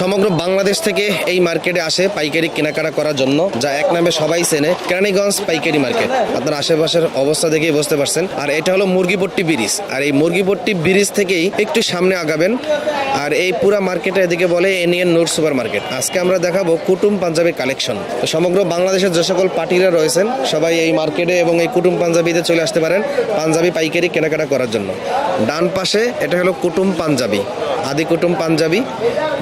সমগ্র বাংলাদেশ থেকে এই মার্কেটে আসে পাইকারি কেনাকাটা করার জন্য, যা এক নামে সবাই চেনে, কেরানীগঞ্জ পাইকারি মার্কেট। আপনার আশেপাশের অবস্থা দেখেই বুঝতে পারছেন। আর এটা হলো মুরগিপট্টি ব্রিজ। আর এই মুরগিপট্টি ব্রিজ থেকেই একটু সামনে আগাবেন। আর এই পুরা মার্কেটে এদিকে বলে এনিয়ন নূর সুপার মার্কেট। আজকে আমরা দেখাবো কুটুম পাঞ্জাবি কালেকশন। তো সমগ্র বাংলাদেশের যে সকল পার্টিরা রয়েছেন, সবাই এই মার্কেটে এবং এই কুটুম পাঞ্জাবিতে চলে আসতে পারেন পাঞ্জাবি পাইকারি কেনাকাটা করার জন্য। ডান পাশে এটা হলো কুটুম পাঞ্জাবি। আদি কুটুম পাঞ্জাবি।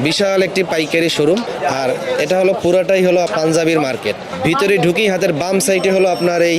বিশাল একটি পাইকারি শোরুম। আর এটা হলো পুরাটাই হলো পাঞ্জাবির মার্কেট। ভিতরে ঢুকি হাতের বাম সাইডে হলো আপনার এই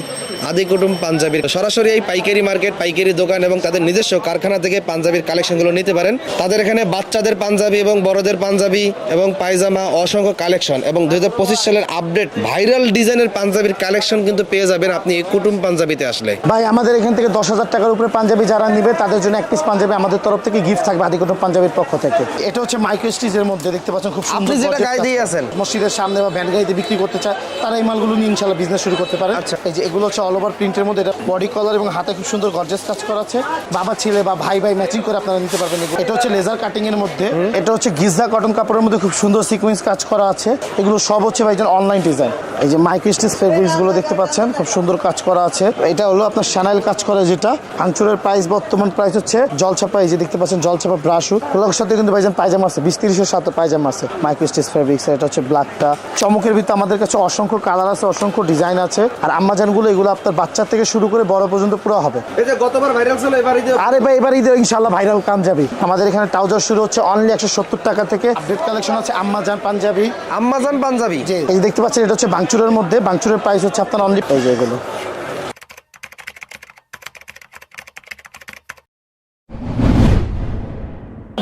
আদি কুটুম পাঞ্জাবির সরাসরি এই পাইকারি মার্কেট পাইকারি দোকান এবং তাদের নিজস্ব কারখানা থেকে পাঞ্জাবির কালেকশনগুলো নিতে পারেন তাদের এখানে বাচ্চাদের পাঞ্জাবি এবং বড়দের পাঞ্জাবি এবং পায়জামা অসংখ্য কালেকশন এবং দুই হাজার পঁচিশ সালের আপডেট ভাইরাল ডিজাইনের পাঞ্জাবির কালেকশন কিন্তু পেয়ে যাবেন আপনি এই কুটুম পাঞ্জাবিতে আসলে ভাই আমাদের এখান থেকে দশ হাজার টাকার উপরে পাঞ্জাবি যারা নিবে তাদের জন্য এক পিস পাঞ্জাবি আমাদের তরফ থেকে গিফট থাকবে আদিকটম পাঞ্জাবির পক্ষ থেকে এটা হচ্ছে মাইক্রো স্টিজের মধ্যে দেখতে পাচ্ছেন খুব সুন্দর আপনি যেটা গায়ে। দিয়ে আছেন। মসজিদের সামনে বা ভ্যান গাড়িতে বিক্রি করতে চায় তারা এই মালগুলো নিয়ে ইনশাল্লাহ বিজনেস শুরু করতে পারে আচ্ছা। এই যে এগুলো হচ্ছে অল ওভার প্রিন্টের মধ্যে এটা বডি কলার এবং হাতে খুব সুন্দর গর্জেস কাজ করা আছে বাবা ছেলে বা ভাই ভাই ম্যাচিং করে আপনারা নিতে পারবেন এটা হচ্ছে লেজার কাটিং এর মধ্যে। এটা হচ্ছে গিজা কটন কাপড়ের মধ্যে খুব সুন্দর সিকোয়েন্স কাজ করা আছে। এগুলো সব হচ্ছে ভাইজান অনলাইন ডিজাইন এই যে মাইক্রো স্টিচ ফেব্রিক্সগুলো দেখতে পাচ্ছেন খুব সুন্দর কাজ করা আছে। এটা হলো আপনার সানাইল কাজ করা যেটা। আংচুরের প্রাইস বর্তমান প্রাইস হচ্ছে জলছাপা এই যে দেখতে পাচ্ছেন জলছাপা ব্রাশু ওগুলোর সাথে কিন্তু ভাইজান পায়জামা আছে। বিশ তিরিশের সাথে পায়জামা আছে। মাইক্রো স্টিচ ফেব্রিক্স এটা হচ্ছে ব্ল্যাকটা চমকের ভিতরে আমাদের কাছে অসংখ্য কালার আছে অসংখ্য ডিজাইন আছে। আর আম্মাজানগুলো এগুলো আপনার বাচ্চা থেকে শুরু করে বড় পর্যন্ত পুরো হবে। এই যে গতবার ভাইরাল ছিল এবার আরে ভাই এবার ঈদে ইনশাল্লাহ ভাইরাল কাম যাবে আমাদের এখানে ট্রাউজার শুরু হচ্ছে অনলি একশো সত্তর টাকা থেকে। আপডেট কালেকশন আছে আম্মাজান পাঞ্জাবি। আম্মাজান পাঞ্জাবি। যে এই দেখতে পাচ্ছেন এটা হচ্ছে বাংচুরের মধ্যে। বাংচুরের প্রাইস হচ্ছে আপনার অনলি পাই যায় এগুলো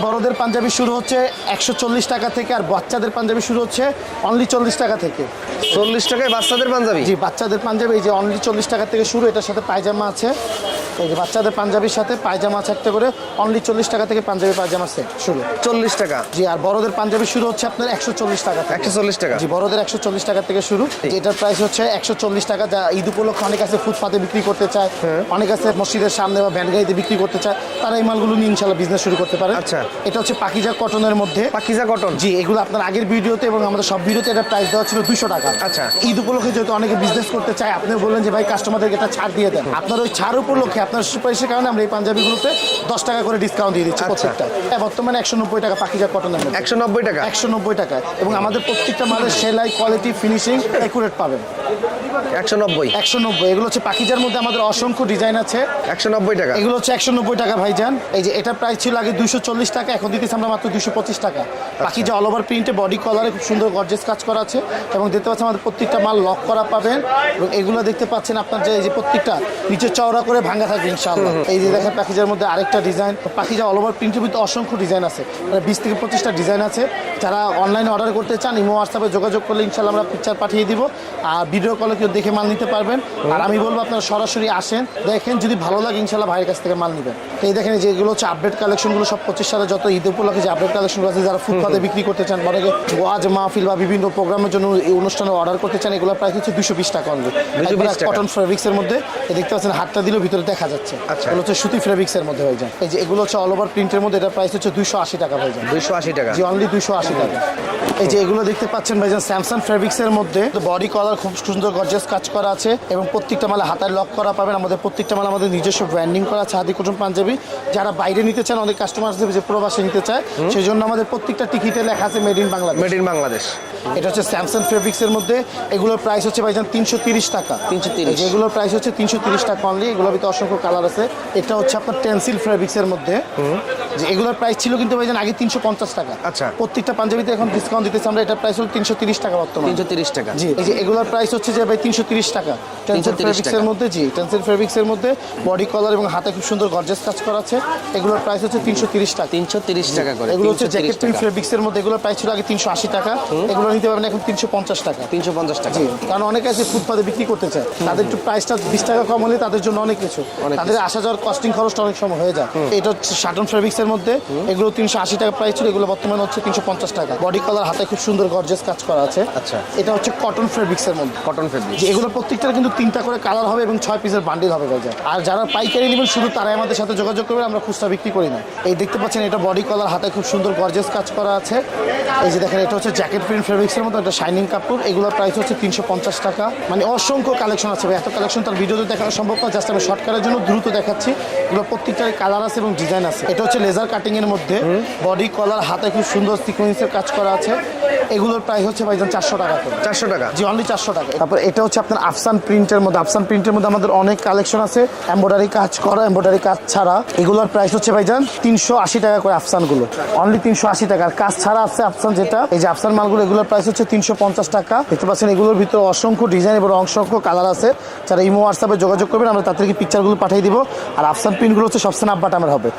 বড়দের পাঞ্জাবি শুরু হচ্ছে একশো চল্লিশ টাকা থেকে আর বাচ্চাদের পাঞ্জাবি শুরু হচ্ছে অনলি চল্লিশ টাকা থেকে। চল্লিশ টাকায় বাচ্চাদের পাঞ্জাবি? জি বাচ্চাদের পাঞ্জাবি এই যে অনলি চল্লিশ টাকা থেকে শুরু এটার সাথে পায়জামা আছে। এই যে বাচ্চাদের পাঞ্জাবির সাথে পায়জামা আছে একটা করে অনলি চল্লিশ টাকা থেকে পাঞ্জাবি পায়জামা সেট শুরু। চল্লিশ টাকা? জি আর বড়দের পাঞ্জাবি শুরু হচ্ছে আপনার একশো চল্লিশ টাকা থেকে। একশো চল্লিশ টাকা? জি বড়দের একশো চল্লিশ টাকা থেকে শুরু। এটার প্রাইস হচ্ছে একশো চল্লিশ টাকা যা ঈদ উপলক্ষে অনেক আছে ফুটপাতে বিক্রি করতে চায় হ্যাঁ। অনেক আছে মসজিদের সামনে বা ভ্যান গাড়িতে বিক্রি করতে চায় তারা এই মালগুলো নিয়ে ইনশাল্লাহ বিজনেস শুরু করতে পারে। আচ্ছা। এটা হচ্ছে পাকিজা কটনের মধ্যে। পাকিজা কটন জি এগুলো আপনার আগের ভিডিওতে এবং আমাদের সব ভিডিওতে এটা প্রাইস দেওয়া ছিল দুশো টাকা। আচ্ছা। ঈদ উপলক্ষে যেহেতু অনেকে বিজনেস করতে চায় আপনি বললেন যে ভাই কাস্টমারদেরকে এটা ছাড় দিয়ে দেন। আপনার ওই ছাড় উপলক্ষে আপনার সুপারিশের কারণে আমরা এই পাঞ্জাবিগুলোতে দশ টাকা করে ডিসকাউন্ট দিয়ে দিচ্ছি আচ্ছা। প্রত্যেকটা। হ্যাঁ, বর্তমানে একশো নব্বই টাকা পাখিজা কটন একশো নব্বই টাকা? একশো নব্বই টাকা। এবং আমাদের প্রত্যেকটা মালের সেলাই কোয়ালিটি ফিনিশিং অ্যাকুরেট পাবেন। একশো নব্বই। একশো নব্বই। এগুলো হচ্ছে পাকিজার মধ্যে আমাদের অসংখ্য ডিজাইন আছে। একশো নব্বই টাকা। এগুলো হচ্ছে একশো নব্বই টাকা ভাইজান। এই যে এটা প্রাইস ছিল আগে দুশো চল্লিশ টাকা এখন দিতেছি আমরা মাত্র দুশো পঁচিশ টাকা। অল ওভার প্রিন্টে বডি কলারে খুব সুন্দর গর্জেস কাজ করা আছে এবং দেখতে পাচ্ছেন আমাদের প্রত্যেকটা মাল লক করা পাবেন এবং এগুলো দেখতে পাচ্ছেন আপনার যে এই যে প্রত্যেকটা নিচে চওড়া করে ভাঙা থাকবে ইনশাআল্লাহ। এই যে দেখেন পাখিজার মধ্যে আরেকটা ডিজাইন পাখিজা অল ওভার প্রিন্টের ভিতরে অসংখ্য ডিজাইন আছে। মানে বিশ থেকে পঁচিশটা ডিজাইন আছে। যারা অনলাইনে অর্ডার করতে চান ইমো হোয়াটসঅ্যাপে যোগাযোগ করলে ইনশাল্লাহ আমরা পিকচার পাঠিয়ে দিব। আর ভিডিও কলে কেউ দেখে মাল নিতে পারবেন। আর আমি বলব আপনারা সরাসরি আসেন দেখেন যদি ভালো লাগে ইনশাল্লাহ ভাইয়ের কাছ থেকে মাল নেবেন। তো এই দেখেন যেগুলো হচ্ছে আপডেট কালেকশনগুলো সব পঁচিশ সালে যত ঈদ উপলক্ষে যে আপডেট কালেকশনগুলো আছে যারা ফুটপাতে বিক্রি করতে চান অনেকে ওয়াজ মাহফিল বা বিভিন্ন প্রোগ্রামের জন্য এই অনুষ্ঠানে অর্ডার করতে চান এগুলো প্রাইস হচ্ছে দুশো বিশ টাকা অনলি কটন ফেব্রিক্সের মধ্যে দেখতে পাচ্ছেন হাতটা দিলেও ভিতরে দেখা যাচ্ছে। আচ্ছা। এগুলো হচ্ছে সুতি ফেব্রিক্সের মধ্যে হয়ে যায় এই যে এগুলো হচ্ছে অল ওভার প্রিন্টের মধ্যে এটা প্রাইস হচ্ছে দুশো আশি টাকা হয়ে যায় দুইশো আশি টাকা। জি অনলি দুইশো আশি টাকা এই যে এগুলো দেখতে পাচ্ছেন ভাইজান স্যামসাং ফেব্রিক্সের মধ্যে। বডি কলার খুব সুন্দর গর্জিয়াস কাজ করা আছে এবং প্রত্যেকটা মালে হাতায় লক করা পাবেন। আমাদের প্রত্যেকটা মাল আমাদের নিজস্ব ব্র্যান্ডিং করা আছে হাদি কুটুম পাঞ্জাবি। যারা বাইরে নিতে চান অনেক কাস্টমার যে প্রবাসে নিতে চায়। সেই জন্য আমাদের প্রত্যেকটা টিকিটে লেখা আছে made in Bangladesh made in Bangladesh এটা হচ্ছে স্যামসাং ফেব্রিক্সের মধ্যে। এগুলোর প্রাইস হচ্ছে ভাইজান তিনশো তিরিশ টাকা। 330 যেগুলোর প্রাইস হচ্ছে তিনশো তিরিশ টাকা অনলি এগুলোর ভিতরে অসংখ্য কালার আছে। এটা হচ্ছে আপনার টেন্সিল ফেব্রিক্সের মধ্যে। যে এগুলোর প্রাইস ছিল কিন্তু ভাইজান আগে তিনশো পঞ্চাশ টাকা। আচ্ছা। প্রত্যেকটা পাঞ্জাবিতে এখন ডিসকাউন্ট দিতেছে আমরা এটা প্রাইস হলো তিনশো তিরিশ টাকা বর্তমানে। তিনশো তিরিশ টাকা। জি এই যে এগুলোর প্রাইস হচ্ছে যে ভাই তিনশো তিরিশ টাকা। টেন্সিল 330 ফেব্রিক্সের মধ্যে জি টেন্সিল ফেব্রিক্সের মধ্যে বডি কলার এবং হাতে খুব সুন্দর গর্জেস কাজ করা আছে। এগুলোর প্রাইস হচ্ছে তিনশো তিরিশ টাকা। তিনশো তিরিশ টাকা করে এগুলো হচ্ছে জ্যাকেট প্রিন্ট। ফেব্রিক্সের মধ্যে এগুলোর প্রাইস ছিল আগে তিনশো আশি টাকা। এগুলো নিতে পারবেন এখন তিনশো পঞ্চাশ টাকা। তিনশো পঞ্চাশ টাকা। জি কারণ অনেকে আছে ফুটপাতে বিক্রি করতে চায়। তাদের একটু প্রাইসটা বিশ টাকা কম হলে তাদের জন্য অনেক কিছু। তাদের আসা যাওয়ার কস্টিং খরচটা অনেক সময় হয়ে যায়। এটা হচ্ছে শাটন ফেব্রিক্সের মধ্যে এগুলো তিনশো আশি টাকা প্রাইস ছিল এগুলো বর্তমানে হচ্ছে তিনশো পঞ্চাশ টাকা। বডি কালার হাতে খুব সুন্দর গর্জেস কাজ করা আছে। আচ্ছা। এটা হচ্ছে কটন ফেব্রিক্সের মধ্যে। কটন ফেব্রিক যে এগুলো প্রত্যেকটার কিন্তু তিনটা করে কালার হবে এবং ছয় পিসের বান্ডিল হবে ভাইজান। আর যারা পাইকারি নেবেন শুধু তারাই আমাদের সাথে যোগাযোগ করবেন আমরা খুচরা বিক্রি করি না। এই দেখতে পাচ্ছেন এটা বডি কলার হাতে খুব সুন্দর গর্জেস কাজ করা আছে। এই যে দেখেন এটা হচ্ছে জ্যাকেট প্রিন্ট ফেব্রিক্সের মতো একটা শাইনিং কাপড়। এগুলোর প্রাইস হচ্ছে তিনশো পঞ্চাশ টাকা। মানে অসংখ্য কালেকশন আছে এত কালেকশন তার ভিডিওতে দেখানো সম্ভব না জাস্ট আমি শর্টকাটের জন্য দ্রুত দেখাচ্ছি। এগুলো প্রত্যেকটার কালার আছে এবং ডিজাইন আছে। এটা হচ্ছে লেজার কাটিং এর মধ্যে। বডি কলার হাতে খুব সুন্দর সিকোয়েন্সের কাজ করা আছে। এগুলোর প্রাইস হচ্ছে ভাইজান চারশো টাকা করে। চারশো টাকা। জি অনলি চারশো টাকা। তারপর এটা হচ্ছে আপনার আফসান প্রিন্টের মধ্যে। আফসান প্রিন্টের মধ্যে আমাদের অনেক কালেকশন আছে। এম্ব্রয়ডারি কাজ করা এম্ব্রয়ডারি কাজ ছাড়া। এগুলোর প্রাইস হচ্ছে ভাইজান তিনশো আশি টাকা করে আফসানগুলো। অনলি তিনশো আশি টাকা। আর কাজ ছাড়া আছে আফসান যেটা। এই যে আফসান মালগুলো এগুলোর প্রাইস হচ্ছে তিনশো পঞ্চাশ টাকা। দেখতে পাচ্ছেন এগুলোর ভিতরে অসংখ্য ডিজাইন এবং অসংখ্য কালার আছে। যারা ইমো হোয়াটসঅ্যাপে যোগাযোগ করবেন আমরা তাদেরকে পিকচারগুলো পাঠিয়ে দিব। আর আফসান প্রিন্টগুলো হচ্ছে সবসময় আব্বা টামের হবে।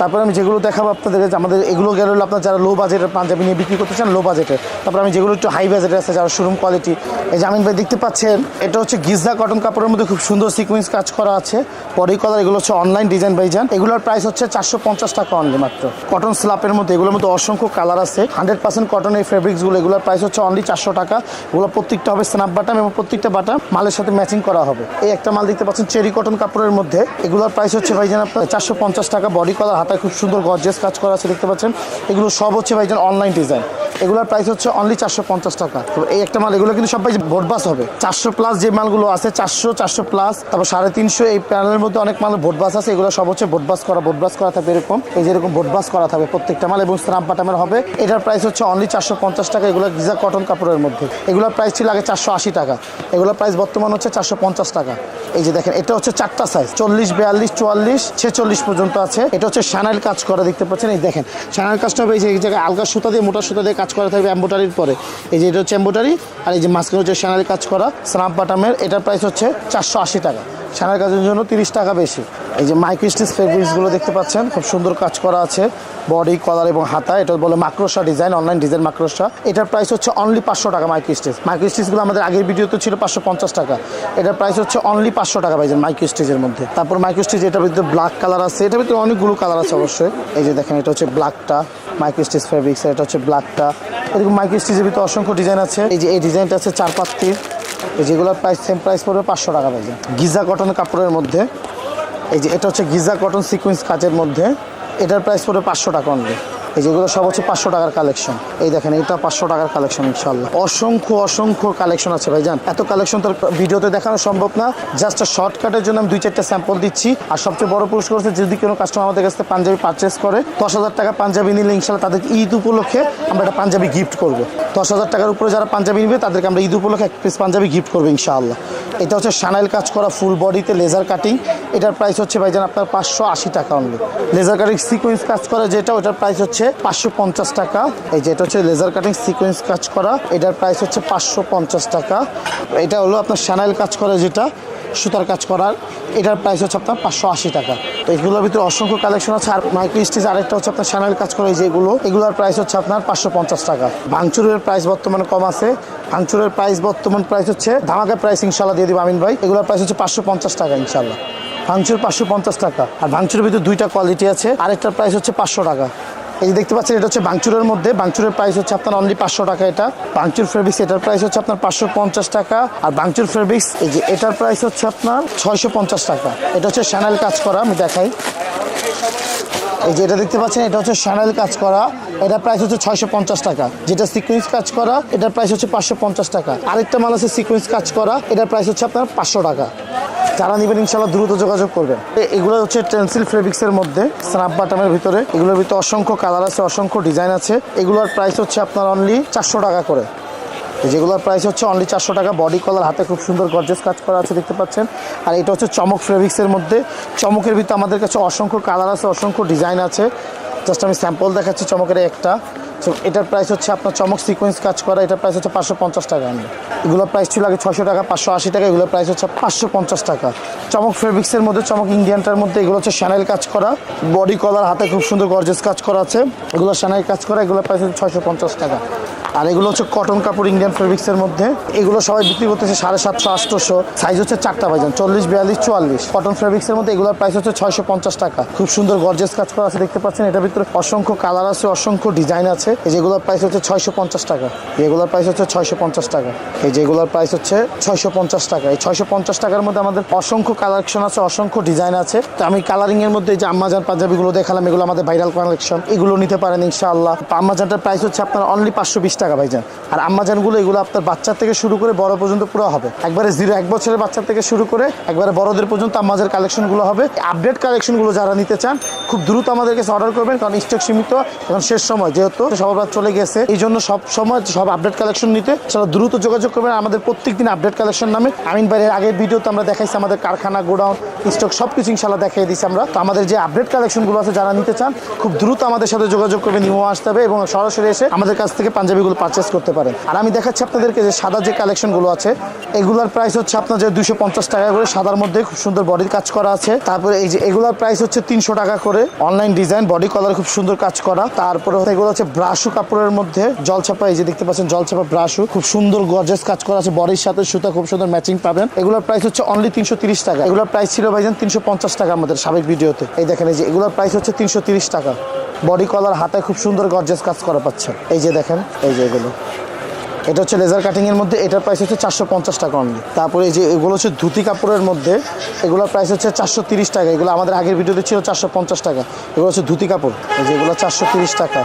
তারপরে আমি যেগুলো দেখাবো আপনাদের আমাদের এগুলো গেল আপনার যারা লো বাজেটের পাঞ্জাবি নিয়ে বিক্রি করতে চান লো বাজেটের তারপরে আমি যেগুলো একটু হাই বাজেটের আছে, যারা শোরুম কোয়ালিটি এই যে আমিন ভাই দেখতে পাচ্ছেন, এটা হচ্ছে গিজা কটন কাপড়ের মধ্যে খুব সুন্দর সিকুয়েন্স কাজ করা আছে। বডি কলার এগুলো হচ্ছে অনলাইন ডিজাইন বাই যান এগুলোর প্রাইস হচ্ছে চারশো পঞ্চাশ টাকা অনলি মাত্র। কটন স্লাপের মধ্যে, এগুলোর মধ্যে অসংখ্য কালার আছে। হান্ড্রেড পার্সেন্ট কটন এই ফেব্রিক্সগুলো এগুলোর প্রাইস হচ্ছে অনলি চারশো টাকা। এগুলো প্রত্যেকটা হবে স্ন্যাপ বাটাম এবং প্রত্যেকটা বাটাম মালের সাথে ম্যাচিং করা হবে। এই একটা মাল দেখতে পাচ্ছেন চেরি কটন কাপড়ের মধ্যে। এগুলোর প্রাইস হচ্ছে ভাইজান আপনার চারশো পঞ্চাশ টাকা বডি কলার হাতায় খুব সুন্দর গর্জেস কাজ করা আছে, দেখতে পাচ্ছেন? এগুলো সব হচ্ছে ভাইজান অনলাইন ডিজাইন এগুলোর প্রাইস হচ্ছে অনলি চারশো পঞ্চাশ টাকা। তো এই একটা মাল, এগুলো কিন্তু সবাই ভোটবাস হবে। চারশো প্লাস যে মালগুলো আছে, চারশো চারশো প্লাস তারপর সাড়ে তিনশো এই প্যানেলের মধ্যে অনেক মাল ভোটবাস আছে, এগুলো সব হচ্ছে ভোটবাস করা ভোটবাস করা থাকবে এরকম। এই যে এরকম ভোটবাস করা থাকবে প্রত্যেকটা মাল এবং স্নাপ বাটামের হবে। এটার প্রাইস হচ্ছে অনলি চারশো পঞ্চাশ টাকা, এগুলো গিজা কটন কাপড়ের মধ্যে। এগুলোর প্রাইস ছিল আগে চারশো আশি টাকা। এগুলোর প্রাইস বর্তমান হচ্ছে চারশো পঞ্চাশ টাকা। এই যে দেখেন, এটা হচ্ছে চারটা সাইজ চল্লিশ, বিয়াল্লিশ, চুয়াল্লিশ, ছেচল্লিশ পর্যন্ত আছে। এটা হচ্ছে সানাইল কাজ করা দেখতে পাচ্ছেন, এই দেখেন। সানাইল কাজটা হবে এই যে জায়গায় আলগা সুতা দিয়ে, মোটা সুতা দিয়ে কাজ করা থাকবে এম্বোটারির পরে। এই যে, এটা হচ্ছে এম্বোটারি আর এই যে মাঝখানে হচ্ছে সানাইল কাজ করা স্নাপ বাটামের এটার প্রাইস হচ্ছে চারশো আশি টাকা। সানার কাজের জন্য তিরিশ টাকা বেশি। এই যে মাইক্রোস্টিচ ফেব্রিক্সগুলো দেখতে পাচ্ছেন, খুব সুন্দর কাজ করা আছে বডি কলার এবং হাতা, এটা বলে মাক্রোসা ডিজাইন অনলাইন ডিজাইন মাক্রোসা এটার প্রাইস হচ্ছে অনলি পাঁচশো টাকা মাইক্রোস্টিচ মাইক্রোস্টিচগুলো আমাদের আগের ভিডিওতে ছিল পাঁচশো পঞ্চাশ টাকা। এটার প্রাইস হচ্ছে অনলি পাঁচশো টাকা পাইছেন মাইক্রোস্টিচের মধ্যে। তারপর মাইক্রোস্টিচ এটার ভিতরে ব্ল্যাক কালার আছে। এটার ভিতরে অনেকগুলো কালার আছে অবশ্যই। এই যে দেখেন, এটা হচ্ছে ব্ল্যাকটা মাইক্রোস্টিচ ফেব্রিক্স এটা হচ্ছে ব্ল্যাকটা এরকম মাইক্রোস্টিচের ভিতরে অসংখ্য ডিজাইন আছে। এই যে এই ডিজাইনটা আছে চার পাত্তির। এই যেগুলোর প্রাইস সেম প্রাইস পড়বে পাঁচশো টাকা পাইছে গিজা কটন কাপড়ের মধ্যে, এই যে এটা হচ্ছে গিজা কটন সিকুয়েন্স কাজের মধ্যে, এটার প্রাইস পড়বে পাঁচশো টাকা অনলি এই যেগুলো সব হচ্ছে পাঁচশো টাকার কালেকশন এই দেখেন এটা পাঁচশো টাকার কালেকশন ইনশাল্লাহ অসংখ্য অসংখ্য কালেকশন আছে ভাই ভাইজান। এত কালেকশন তো ভিডিওতে দেখানো সম্ভব না। জাস্ট শর্টকাটের জন্য আমি দুই, চারটা স্যাম্পল দিচ্ছি। আর সবচেয়ে বড় পুরস্কার হচ্ছে যদি কোনো কাস্টমার আমাদের কাছ থেকে পাঞ্জাবি পারচেস করে, দশ হাজার টাকা পাঞ্জাবি নিলে ইনশাল্লাহ তাদেরকে ঈদ উপলক্ষে আমরা একটা পাঞ্জাবি গিফট করব। দশ হাজার টাকার উপরে যারা পাঞ্জাবি নিবে, তাদেরকে আমরা ঈদ উপলক্ষে এক পিস পাঞ্জাবি গিফট করব ইনশাআল্লাহ। এটা হচ্ছে সানাইল কাজ করা ফুল বডিতে লেজার কাটিং এটার প্রাইস হচ্ছে ভাই ভাইজান আপনার পাঁচশো আশি টাকা অনলি লেজার কাটিং সিকোয়েন্স কাজ করা যেটা, ওটার প্রাইস হচ্ছে পাঁচশো পঞ্চাশ টাকা। এই যে এটা হচ্ছে লেজার কাটিং সিকোয়েন্স কাজ করা। এটার প্রাইস হচ্ছে পাঁচশো পঞ্চাশ টাকা। এটা হলো আপনার স্যানাইল কাজ করা যেটা, সুতার কাজ করার। এটার প্রাইস হচ্ছে আপনার পাঁচশো আশি টাকা। তো এগুলোর ভিতরে অসংখ্য কালেকশন আছে। আর মাইক্রো স্টিচ আরেকটা হচ্ছে আপনার সানাইল কাজ করা যেগুলো এগুলোর প্রাইস হচ্ছে আপনার পাঁচশো পঞ্চাশ টাকা। ভাঙচুরের প্রাইস বর্তমানে কম আছে। ভাঙচুরের প্রাইস বর্তমান প্রাইস হচ্ছে, ধামাকা প্রাইস ইনশাল্লাহ দিয়ে দিব আমিন ভাই। এগুলোর প্রাইস হচ্ছে পাঁচশো পঞ্চাশ টাকা ইনশাল্লাহ ভাঙচুর পাঁচশো পঞ্চাশ টাকা। আর ভাঙচুরের ভিতরে দুইটা কোয়ালিটি আছে। আরেকটার প্রাইস হচ্ছে পাঁচশো টাকা। এই দেখতে পাচ্ছেন, এটা হচ্ছে বাংচুরের মধ্যে। বাংচুরের প্রাইস হচ্ছে আপনার অনলি পাঁচশো টাকা এটা। বাংচুর ফেব্রিক্স এটার প্রাইস হচ্ছে আপনার পাঁচশো পঞ্চাশ টাকা। আর বাংচুর ফেব্রিক্স এই যে এটার প্রাইস হচ্ছে আপনার ছয়শো পঞ্চাশ টাকা। এটা হচ্ছে শ্যানেল কাজ করা, আমি দেখাই। এই যে এটা দেখতে পাচ্ছেন, এটা হচ্ছে শ্যানেল কাজ করা। এটার প্রাইস হচ্ছে ছয়শো পঞ্চাশ টাকা। যেটা সিকুয়েন্স কাজ করা, এটার প্রাইস হচ্ছে পাঁচশো পঞ্চাশ টাকা। আরেকটা মাল আছে সিকুয়েন্স কাজ করা, এটার প্রাইস হচ্ছে আপনার পাঁচশো টাকা। যারা নেবেন ইনশাল্লাহ দ্রুত যোগাযোগ করবেন। এগুলো হচ্ছে টেন্সিল ফেব্রিক্সের মধ্যে স্নাপ বাটামের ভিতরে। এগুলোর ভিতরে অসংখ্য কালার আছে, অসংখ্য ডিজাইন আছে। এগুলোর প্রাইস হচ্ছে আপনার অনলি চারশো টাকা করে। যেগুলোর প্রাইস হচ্ছে অনলি চারশো টাকা। বডি কলার হাতে খুব সুন্দর গর্জেস কাজ করা আছে, দেখতে পাচ্ছেন। আর এটা হচ্ছে চমক ফেব্রিক্সের মধ্যে। চমকের ভিতরে আমাদের কাছে অসংখ্য কালার আছে, অসংখ্য ডিজাইন আছে। জাস্ট আমি স্যাম্পল দেখাচ্ছি চমকের একটা। সো এটার প্রাইস হচ্ছে আপনার চমক সিকোয়েন্স কাজ করা, এটার প্রাইস হচ্ছে পাঁচশো পঞ্চাশ টাকা আমি। এগুলোর প্রাইস ছিল আগে ছশো টাকা, পাঁচশো আশি টাকা, এগুলোর প্রাইস হচ্ছে পাঁচশো পঞ্চাশ টাকা। চমক ফেব্রিক্সের মধ্যে, চমক ইন্ডিয়ানটার মধ্যে এগুলো হচ্ছে শ্যানেল কাজ করা। বডি কলার হাতে খুব সুন্দর গর্জেস কাজ করা আছে। এগুলো স্যানাইল কাজ করা, এগুলোর প্রাইস হচ্ছে ছশো পঞ্চাশ টাকা। আর এগুলো হচ্ছে কটন কাপড় ইন্ডিয়ান ফেব্রিক্সের মধ্যে। এগুলো সবাই বিক্রি করতেছে সাড়ে সাতশো, আটশোশো। সাইজ হচ্ছে চারটা ভাইজান, চল্লিশ, বিয়াল্লিশ, চুয়াল্লিশ। কটন ফেব্রিক্সের মধ্যে এগুলোর প্রাইস হচ্ছে ছয়শো পঞ্চাশ টাকা। খুব সুন্দর গর্জেস কাজ করা আছে, দেখতে পাচ্ছেন? এটার ভিতরে অসংখ্য কালার আছে, অসংখ্য ডিজাইন আছে। এই যেগুলোর প্রাইস হচ্ছে ছয়শো পঞ্চাশ টাকা। এগুলোর প্রাইস হচ্ছে ছয়শো পঞ্চাশ টাকা। এই যেগুলোর প্রাইস হচ্ছে ছয়শো পঞ্চাশ টাকা। এই ছয়শো পঞ্চাশ টাকার মধ্যে আমাদের অসংখ্য কালেকশন আছে, অসংখ্য ডিজাইন আছে। তো আমি কালারিং এর মধ্যে যে আম্মাজান পাঞ্জাবিগুলো দেখালাম, এগুলো আমাদের ভাইরাল কালেকশন এগুলো নিতে পারেন ইনশাআল্লাহ। আম্মাজানটার প্রাইস হচ্ছে আপনার অনলি পাঁচশো বিশ টাকা ভাইজান। আর আম্মাজানগুলো এগুলো আপনার বাচ্চা থেকে শুরু করে বড় পর্যন্ত পুরো হবে। একবারে জিরো এক বছরের বাচ্চা থেকে শুরু করে একবারে বড়দের পর্যন্ত আম্মাজার কালেকশনগুলো হবে। আপডেট কালেকশনগুলো যারা নিতে চান, খুব দ্রুত আমাদের কাছে অর্ডার করবেন, কারণ স্টক সীমিত, এখন শেষ সময় যেহেতু সবার চলে গেছে। এই জন্য সব সময় সব আপডেট কালেকশন নিতে সেটা দ্রুত যোগাযোগ করবেন। আমাদের প্রত্যেক দিন আপডেট কালেকশন নামে আমিন ভাইয়ের আগের ভিডিওতে আমরা দেখাইছি আমাদের কারখানা, গোডাউন স্টক সব কিছু ইনশাল্লাহ দেখিয়ে দিচ্ছি আমরা। তো আমাদের যে আপডেট কালেকশনগুলো আছে যারা নিতে চান, খুব দ্রুত আমাদের সাথে যোগাযোগ করবেন নিউ আসতে হবে এবং সরাসরি এসে আমাদের কাছ থেকে পাঞ্জাবিগুলো পারচেস করতে পারেন আর আমি দেখাচ্ছি আপনাদেরকে যে সাদা যে কালেকশনগুলো আছে, এগুলার প্রাইস হচ্ছে আপনার যে দুশো পঞ্চাশ টাকা করে সাদার মধ্যে খুব সুন্দর বডির কাজ করা আছে। তারপরে এই যে এগুলার প্রাইস হচ্ছে তিনশো টাকা করে। অনলাইন ডিজাইন বডি কলার খুব সুন্দর কাজ করা। তারপরে এগুলো হচ্ছে ব্রাশু কাপড়ের মধ্যে জলছাপা, এই যে দেখতে পাচ্ছেন জলছাপা ব্রাশু খুব সুন্দর গর্জেস কাজ করা আছে বডির সাথে, সুতা খুব সুন্দর ম্যাচিং পাবেন। এগুলোর প্রাইস হচ্ছে অনলি তিনশো তিরিশ টাকা। এগুলোর প্রাইস ছিল ভাইজান তিনশো পঞ্চাশ টাকা আমাদের সাবেক ভিডিওতে। এই দেখেন এই যে এগুলোর প্রাইস হচ্ছে তিনশো তিরিশ টাকা। বডি কলার হাতে খুব সুন্দর গর্জেস কাজ করা পাচ্ছে এই যে দেখেন, এই যে এগুলো। এটা হচ্ছে লেজার কাটিং এর মধ্যে, এটার প্রাইস হচ্ছে চারশো পঞ্চাশ টাকা অনলি তারপরে এই যে এগুলো হচ্ছে ধুতি কাপড়ের মধ্যে, এগুলোর প্রাইস হচ্ছে চারশো তিরিশ টাকা। এগুলো আমাদের আগের ভিডিওতে ছিল চারশো পঞ্চাশ টাকা। এগুলো হচ্ছে ধুতি কাপড়। এই যে এগুলো চারশো তিরিশ টাকা।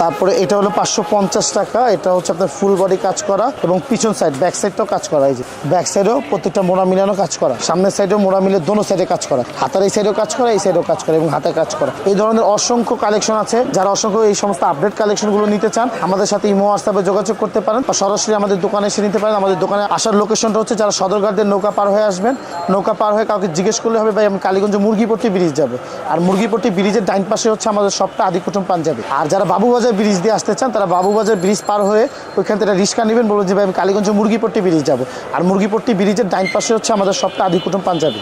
তারপরে এটা হলো পাঁচশো পঞ্চাশ টাকা, এটা হচ্ছে আপনার ফুল বডি কাজ করা এবং পিছন সাইড ব্যাক সাইডটাও কাজ করা, এই যে ব্যাক সাইডেও প্রত্যেকটা মোড়া মিলানো কাজ করা, সামনের সাইডেও মোড়া মিলে দোনো সাইডে কাজ করা, হাতের এই সাইডেও কাজ করা, এই সাইডেও কাজ করা এবং হাতে কাজ করা। এই ধরনের অসংখ্য কালেকশন আছে, যারা অসংখ্য এই সমস্ত আপডেট কালেকশনগুলো নিতে চান, আমাদের সাথে ইমো হোয়াটসঅ্যাপে যোগাযোগ করতে পারেন বা সরাসরি আমাদের দোকানে এসে নিতে পারেন। আমাদের দোকানে আসার লোকেশনটা হচ্ছে যারা সদরঘাটের নৌকা পার হয়ে আসবেন, নৌকা পার হয়ে কাউকে জিজ্ঞেস করলে হবে, ভাই, আমি কালীগঞ্জ মুরগিপট্টি ব্রিজ যাব। আর মুরগিপট্টি ব্রিজের ডাইন পাশে হচ্ছে আমাদের সবটা আদিকুটুম পাঞ্জাবি। আর যারা বাবুবাজার ব্রিজ দিয়ে আসতে চান তারা বাবুবাজার ব্রিজ পার হয়ে ওইখান থেকে রিক্সা নেবেন বলবেন যে ভাই আমি কালীগঞ্জ মুরগিপট্টি ব্রিজ যাব। আর মুরগিপট্টি ব্রিজের ডাইন পাশে হচ্ছে আমাদের সবটা পাঞ্জাবি।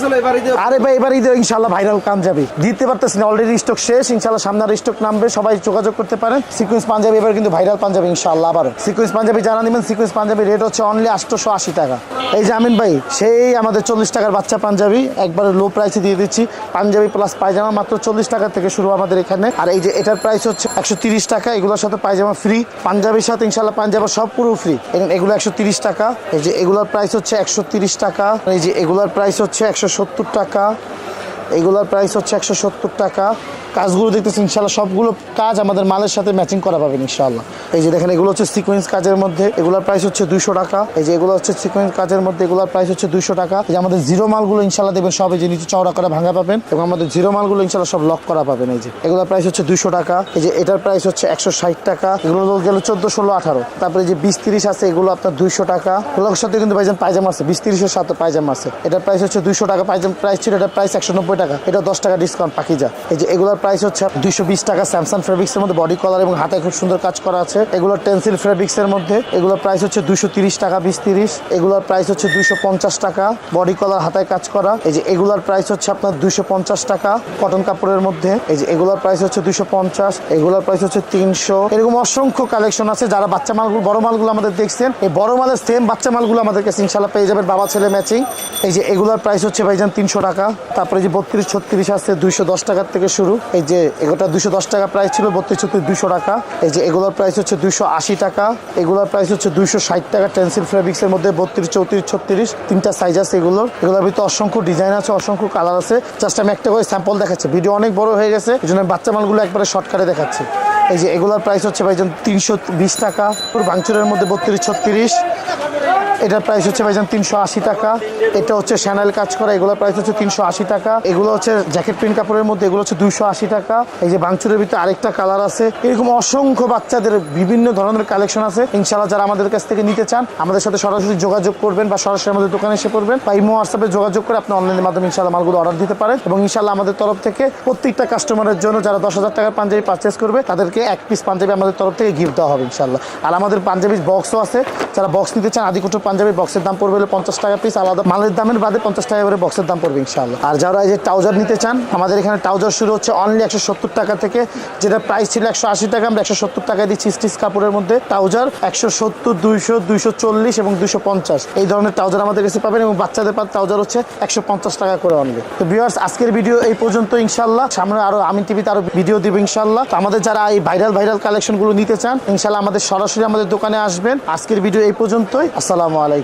ছিল এবার ঈদে আরে ভাই এবার ঈদে ইনশাল্লাহ ভাইরাল পাঞ্জাবি। দিতে পারতেছি না অলরেডি স্টক শেষ ইনশাল্লাহ সামনে আর স্টক নামবে সবাই যোগাযোগ করতে পারেন। সিকুয়েন্স পাঞ্জাবি এবার কিন্তু ভাইরাল পাঞ্জাবি ইনশাল্লাহ আবারও। সিকুয়েন্স পাঞ্জাবি জানা নেবেন সিকুয়েন্স পাঞ্জাবি রেট হচ্ছে অনলি আটশোশো আশি টাকা। এই যে আমিন ভাই সেই আমাদের চল্লিশ টাকার বাচ্চা পাঞ্জাবি একবারে লো প্রাইসে দিয়ে দিচ্ছি। পাঞ্জাবি প্লাস পায়জামা মাত্র চল্লিশ টাকা থেকে শুরু আমাদের এখানে। আর এই যে এটার প্রাইস হচ্ছে একশো তিরিশ টাকা, এগুলোর সাথে পায়জামা ফ্রি পাঞ্জাবির সাথে ইনশাল্লাহ পাঞ্জাবা সব পুরো ফ্রি এগুলো একশো তিরিশ টাকা, এই যে এগুলোর প্রাইস হচ্ছে একশো তিরিশ টাকা, এই যে এগুলোর প্রাইস হচ্ছে একশো সত্তর টাকা, এগুলোর প্রাইস হচ্ছে একশো সত্তর টাকা। কাজগুলো দেখতেছি ইনশাল্লাহ সবগুলো কাজ আমাদের মালের সাথে ম্যাচিং করা পাবেন ইনশাল্লাহ এই যে দেখেন, এগুলো হচ্ছে সিকোয়েন্স কাজের মধ্যে, এগুলোর প্রাইস হচ্ছে দুইশো টাকা। এই যে এগুলো হচ্ছে সিকোয়েন্স কাজের মধ্যে, এগুলোর প্রাইস হচ্ছে দুইশো টাকা। এই যে আমাদের জিরো মালগুলো ইনশাল্লাহ দেবেন, সব এই যে নিচে চওড়া করে ভাঙা পাবেন, এবং আমাদের জিরো মালগুলো ইনশাল্লাহ সব লক করা পাবেন, এই যে। এগুলোর প্রাইস হচ্ছে দুইশো টাকা। এই যে এটার প্রাইস হচ্ছে একশো ষাট টাকা। এগুলো গেল চোদ্দ ষোলো আঠারো। তারপরে যে বিশ তিরিশ আছে, এগুলো আপনার দুইশো টাকা। এগুলোর সাথে কিন্তু ভাইজান পায়জামা আছে, বিশ তিরিশের সাথে পায়জামা আছে। এটার প্রাইস হচ্ছে দুইশো টাকা, পায়জাম প্রাইস ছিল, এটার প্রাইস একশো নব্বই টাকা। এটা দশ টাকা ডিসকাউন্ট পাখি যা এই যে এগুলোর প্রাইস হচ্ছে দুইশো বিশ টাকা স্যামসাং ফেব্রিক্স এর মধ্যে বডি কলার এবং হাতে খুব সুন্দর কাজ করা আছে। এগুলো টেন্সিল ফেব্রিক্স এর মধ্যে। এগুলোর প্রাইস হচ্ছে দুইশো তিরিশ টাকা বিশ তিরিশ। এগুলোর প্রাইস হচ্ছে দুইশো পঞ্চাশ টাকা। বডি কলার হাতায় কাজ করা। এই যে এগুলোর প্রাইস হচ্ছে আপনার দুইশো পঞ্চাশ টাকা কটন কাপড়ের মধ্যে। এই যে এগুলোর প্রাইস হচ্ছে দুইশো পঞ্চাশ। এগুলোর প্রাইস হচ্ছে তিনশো। এরকম অসংখ্য কালেকশন আছে। যারা বাচ্চা মালগুলো বড় মালগুলো আমাদের দেখছেন, এই বড় মালের সেম বাচ্চা মালগুলো আমাদের কাছে ইনশাল্লাহ পেয়ে যাবেন। বাবা ছেলে ম্যাচিং এই যে এগুলোর প্রাইস হচ্ছে ভাইজান তিনশো টাকা। তারপরে যে বত্রিশ ছত্রিশ আছে, দুইশো দশ টাকার থেকে শুরু। এই যে এগুলোটা দুইশো দশ টাকা প্রাইস ছিল, বত্রিশ ছত্রিশ দুইশো টাকা। এই যে এগুলোর প্রাইস হচ্ছে দুশো আশি টাকা। এগুলোর প্রাইস হচ্ছে দুশো ষাট টাকা, টেন্সিল ফেব্রিক্সের মধ্যে বত্রিশ, চৌত্রিশ, ছত্রিশ, তিনটা সাইজ আছে এগুলোর। এগুলোর ভিতরে অসংখ্য ডিজাইন আছে, অসংখ্য কালার আছে। জাস্ট আমি একটা করে স্যাম্পল দেখাচ্ছি। ভিডিও অনেক বড় হয়ে গেছে, এই জন্য বাচ্চা মালগুলো একবারে শর্টকাটে দেখাচ্ছি। এই যে এগুলোর প্রাইস হচ্ছে ভাইজান তিনশো বিশ টাকা। ভাঙচুরের মধ্যে বত্রিশ, ছত্রিশ। এটার প্রাইস হচ্ছে ভাইজান তিনশো আশি টাকা। এটা হচ্ছে স্যানেল কাজ করা, এগুলোর প্রাইস হচ্ছে তিনশো আশি টাকা। এগুলো হচ্ছে জ্যাকেট প্রিন্ট কাপড়ের মধ্যে, এগুলো হচ্ছে দুইশো আশি টাকা। এই যে বাংচুরের ভিতরে আরেকটা কালার আছে। এরকম অসংখ্য বাচ্চাদের বিভিন্ন ধরনের কালেকশন আছে। ইনশাল্লাহ যারা আমাদের কাছ থেকে নিতে চান, আমাদের সাথে সরাসরি যোগাযোগ করবেন বা সরাসরি আমাদের দোকানে এসে পড়বেন বা ইমো হোয়াটসঅ্যাপে যোগাযোগ করে আপনি অনলাইনের মাধ্যমে ইনশাল্লাহ মালগুলো অর্ডার দিতে পারেন। এবং ইনশাল্লাহ আমাদের তরফ থেকে প্রত্যেকটা কাস্টমারের জন্য যারা দশ হাজার টাকার পাঞ্জাবি পারচেস করবে, তাদেরকে তাদেরকে এক পিস পাঞ্জাবি আমাদের তরফ থেকে গিফট দেওয়া হবে ইনশাল্লাহ আর আমাদের পাঞ্জাবির বক্সও আছে। যারা বক্স নিতে চান, আদিকুটো পাঞ্জাবি বক্সের দাম পড়বে পঞ্চাশ টাকা পিস আলাদা মালের দামের বাদে পঞ্চাশ টাকা করে বক্সের দাম পড়বে ইনশাল্লাহ আর যারা এই যে ট্রাউজার নিতে চান, আমাদের এখানে ট্রাউজার শুরু হচ্ছে অনলি একশো সত্তর টাকা থেকে, যেটা প্রাইস ছিল একশো আশি টাকা, আমরা একশো সত্তর টাকায় দিচ্ছি স্টিচ কাপড়ের মধ্যে। ট্রাউজার একশো সত্তর, দুইশো দুইশো চল্লিশ এবং দুইশো পঞ্চাশ। এই ধরনের ট্রাউজার আমাদের কাছে পাবেন এবং বাচ্চাদের পার ট্রাউজার হচ্ছে একশো পঞ্চাশ টাকা করে অনলি তো ভিউয়ার্স আজকের ভিডিও এই পর্যন্ত ইনশাল্লাহ সামনে আরও আমিন টিভিতে আরও ভিডিও দিব ইনশাল্লাহ তো আমাদের যারা এই ভাইরাল ভাইরাল কালেকশনগুলো নিতে চান ইনশাল্লাহ আমাদের সরাসরি আমাদের দোকানে আসবেন। আজকের ভিডিও এই পর্যন্তই। আসসালামু আলাইকুম